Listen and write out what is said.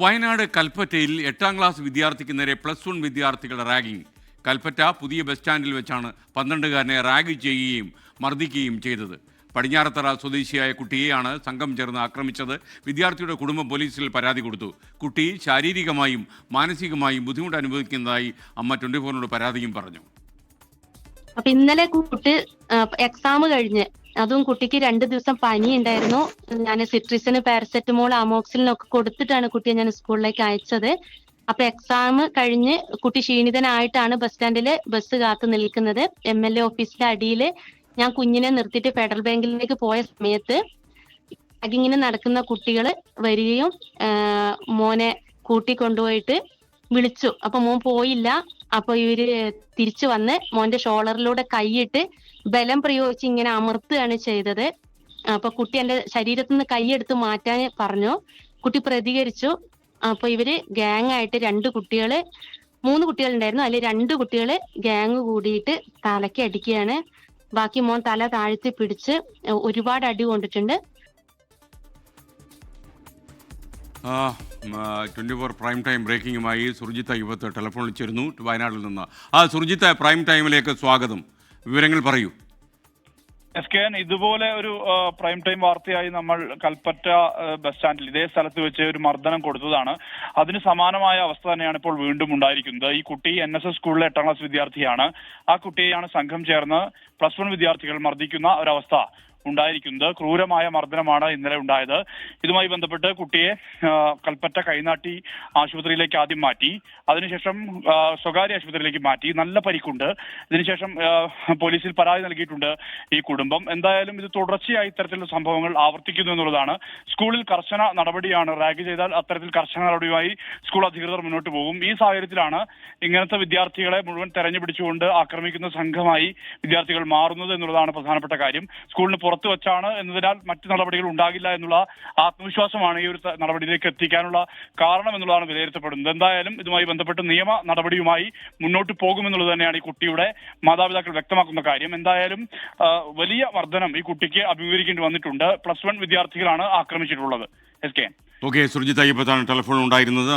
വയനാട് കൽപ്പറ്റയിൽ എട്ടാം ക്ലാസ് വിദ്യാർത്ഥിക്ക് നേരെ പ്ലസ് വൺ വിദ്യാർത്ഥികളുടെ റാഗിംഗ് കൽപ്പറ്റ പുതിയ ബസ് സ്റ്റാൻഡിൽ വെച്ചാണ് പന്ത്രണ്ടുകാരനെ റാഗ് ചെയ്യുകയും മർദ്ദിക്കുകയും ചെയ്തത്. പടിഞ്ഞാറത്തറ സ്വദേശിയായ കുട്ടിയെയാണ് സംഘം ചേർന്ന് ആക്രമിച്ചത്. വിദ്യാർത്ഥിയുടെ കുടുംബം പോലീസിൽ പരാതി കൊടുത്തു. കുട്ടി ശാരീരികമായും മാനസികമായും ബുദ്ധിമുട്ട് അനുഭവിക്കുന്നതായി അമ്മ ട്വന്റി ഫോറിനോട് പരാതിയും പറഞ്ഞു. അപ്പൊ ഇന്നലെ കുട്ടി എക്സാം കഴിഞ്ഞ് അതും കുട്ടിക്ക് രണ്ട് ദിവസം പനി ഉണ്ടായിരുന്നു ഞാൻ സിട്രിസിന് പാരസെറ്റമോൾ അമോക്സിലിനൊക്കെ കൊടുത്തിട്ടാണ് കുട്ടിയെ ഞാൻ സ്കൂളിലേക്ക് അയച്ചത്. അപ്പൊ എക്സാം കഴിഞ്ഞ് കുട്ടി ക്ഷീണിതനായിട്ടാണ് ബസ് സ്റ്റാൻഡിൽ ബസ് കാത്തു നിൽക്കുന്നത്. എം എൽ എ ഓഫീസിന്റെ അടിയിൽ ഞാൻ കുഞ്ഞിനെ നിർത്തിയിട്ട് ഫെഡറൽ ബാങ്കിലേക്ക് പോയ സമയത്ത് റാഗിങ്ങിന് നടക്കുന്ന കുട്ടികൾ വരികയും മോനെ മോനെ കൂട്ടിക്കൊണ്ടുപോയിട്ട് വിളിച്ചു. അപ്പൊ മോൻ പോയില്ല. അപ്പൊ ഇവർ തിരിച്ചു വന്ന് മോന്റെ ഷോളറിലൂടെ കൈയിട്ട് ബലം പ്രയോഗിച്ച് ഇങ്ങനെ അമർത്തുകയാണ് ചെയ്തത്. അപ്പൊ കുട്ടി എന്റെ ശരീരത്തിൽ നിന്ന് കൈയെടുത്ത് മാറ്റാൻ പറഞ്ഞു. കുട്ടി പ്രതികരിച്ചു. അപ്പൊ ഇവർ ഗ്യാങ് ആയിട്ട് രണ്ട് കുട്ടികൾ മൂന്ന് കുട്ടികൾ ഉണ്ടായിരുന്നു. അതിൽ രണ്ട് കുട്ടികൾ ഗ്യാങ് കൂടിയിട്ട് തലയ്ക്ക് അടിക്കുകയാണ്. ബാക്കി മോൻ തല താഴ്ത്തി പിടിച്ച് ഒരുപാട് അടി കൊണ്ടിട്ടുണ്ട്. ട്വന്റി ഫോർ പ്രൈം ടൈം ബ്രേക്കിംഗുമായി സുർജിത്ത യുവത്ത് ടെലിഫോണിൽ ചേരുന്നു വയനാട്ടിൽ നിന്ന്. ആ സുർജിത്ത പ്രൈം ടൈമിലേക്ക് സ്വാഗതം. വിവരങ്ങൾ പറയൂ. എസ് കെ എൻ ഇതുപോലെ ഒരു പ്രൈം ടൈം വാർത്തയായി നമ്മൾ കൽപ്പറ്റ ബസ് സ്റ്റാൻഡിൽ ഇതേ സ്ഥലത്ത് വെച്ച് ഒരു മർദ്ദനം കൊടുത്തതാണ്. അതിന് സമാനമായ അവസ്ഥ തന്നെയാണ് ഇപ്പോൾ വീണ്ടും ഉണ്ടായിരിക്കുന്നത്. ഈ കുട്ടി എൻ എസ് എസ് സ്കൂളിലെ എട്ടാം ക്ലാസ് വിദ്യാർത്ഥിയാണ്. ആ കുട്ടിയെയാണ് സംഘം ചേർന്ന് പ്ലസ് വൺ വിദ്യാർത്ഥികൾ മർദ്ദിക്കുന്ന ഒരവസ്ഥ. ഉണ്ടായിരിക്കുന്നത്. ക്രൂരമായ മർദ്ദനമാണ് ഇന്നലെ ഉണ്ടായത്. ഇതുമായി ബന്ധപ്പെട്ട് കുട്ടിയെ കൽപ്പറ്റ കൈനാട്ടി ആശുപത്രിയിലേക്ക് ആദ്യം മാറ്റി. അതിനുശേഷം സ്വകാര്യ ആശുപത്രിയിലേക്ക് മാറ്റി. നല്ല പരിക്കുണ്ട്. ഇതിനുശേഷം പോലീസിൽ പരാതി നൽകിയിട്ടുണ്ട് ഈ കുടുംബം. എന്തായാലും ഇത് തുടർച്ചയായി ഇത്തരത്തിലുള്ള സംഭവങ്ങൾ ആവർത്തിക്കുന്നു എന്നുള്ളതാണ്. സ്കൂളിൽ കർശന നടപടിയാണ് റാഗ് ചെയ്താൽ അത്തരത്തിൽ കർശന നടപടിയുമായി സ്കൂൾ അധികൃതർ മുന്നോട്ട് പോകും. ഈ സാഹചര്യത്തിലാണ് ഇങ്ങനത്തെ വിദ്യാർത്ഥികളെ മുഴുവൻ തെരഞ്ഞു പിടിച്ചുകൊണ്ട് ആക്രമിക്കുന്ന സംഘമായി വിദ്യാർത്ഥികൾ മാറുന്നത് എന്നുള്ളതാണ് പ്രധാനപ്പെട്ട കാര്യം. സ്കൂളിന് പുറത്ത് വെച്ചാണ് എന്നതിനാൽ മറ്റു നടപടികൾ ഉണ്ടാകില്ല എന്നുള്ള ആത്മവിശ്വാസമാണ് ഈ ഒരു നടപടിയിലേക്ക് എത്തിക്കാനുള്ള കാരണം എന്നുള്ളതാണ് വിലയിരുത്തപ്പെടുന്നത്. എന്തായാലും ഇതുമായി ബന്ധപ്പെട്ട് നിയമ നടപടിയുമായി മുന്നോട്ട് പോകുമെന്നുള്ളത് തന്നെയാണ് ഈ കുട്ടിയുടെ മാതാപിതാക്കൾ വ്യക്തമാക്കുന്ന കാര്യം. എന്തായാലും വലിയ വർധനം ഈ കുട്ടിക്ക് അഭിമുഖീകരിക്കേണ്ടി വന്നിട്ടുണ്ട്. പ്ലസ് വൺ വിദ്യാർത്ഥികളാണ് ആക്രമിച്ചിട്ടുള്ളത്. എസ് കെ ഓക്കെ സുർജിത് അയ്യപ്പത്താണ് ടെലിഫോൺ ഉണ്ടായിരുന്നത്.